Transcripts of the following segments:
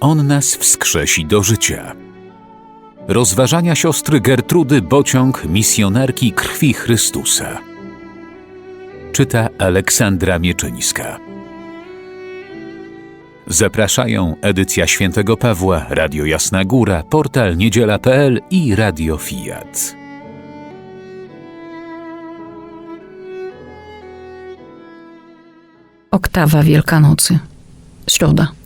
On nas wskrzesi do życia. Rozważania siostry Gertrudy Bociąg, misjonerki krwi Chrystusa. Czyta Aleksandra Mieczyńska. Zapraszają edycja Świętego Pawła, Radio Jasna Góra, portal niedziela.pl i Radio Fiat. Oktawa Wielkanocy. Środa.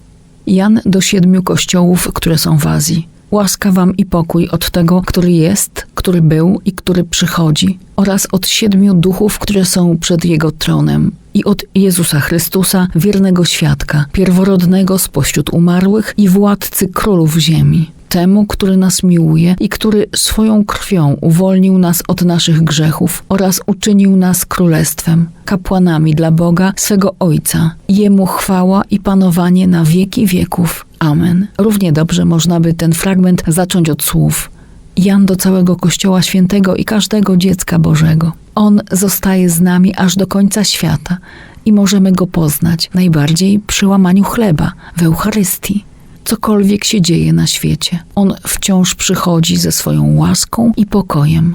Jan do siedmiu kościołów, które są w Azji. Łaska wam i pokój od tego, który jest, który był i który przychodzi, oraz od siedmiu duchów, które są przed Jego tronem, i od Jezusa Chrystusa, wiernego świadka, pierworodnego spośród umarłych i władcy królów ziemi. Temu, który nas miłuje i który swoją krwią uwolnił nas od naszych grzechów oraz uczynił nas królestwem, kapłanami dla Boga, swego Ojca. Jemu chwała i panowanie na wieki wieków. Amen. Równie dobrze można by ten fragment zacząć od słów. Jan do całego Kościoła Świętego i każdego dziecka Bożego. On zostaje z nami aż do końca świata i możemy go poznać najbardziej przy łamaniu chleba w Eucharystii. Cokolwiek się dzieje na świecie, on wciąż przychodzi ze swoją łaską i pokojem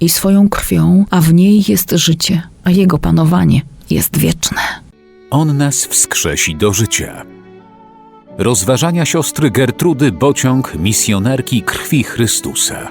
i swoją krwią, a w niej jest życie, a jego panowanie jest wieczne. On nas wskrzesi do życia. Rozważania siostry Gertrudy Bociąg, misjonerki krwi Chrystusa.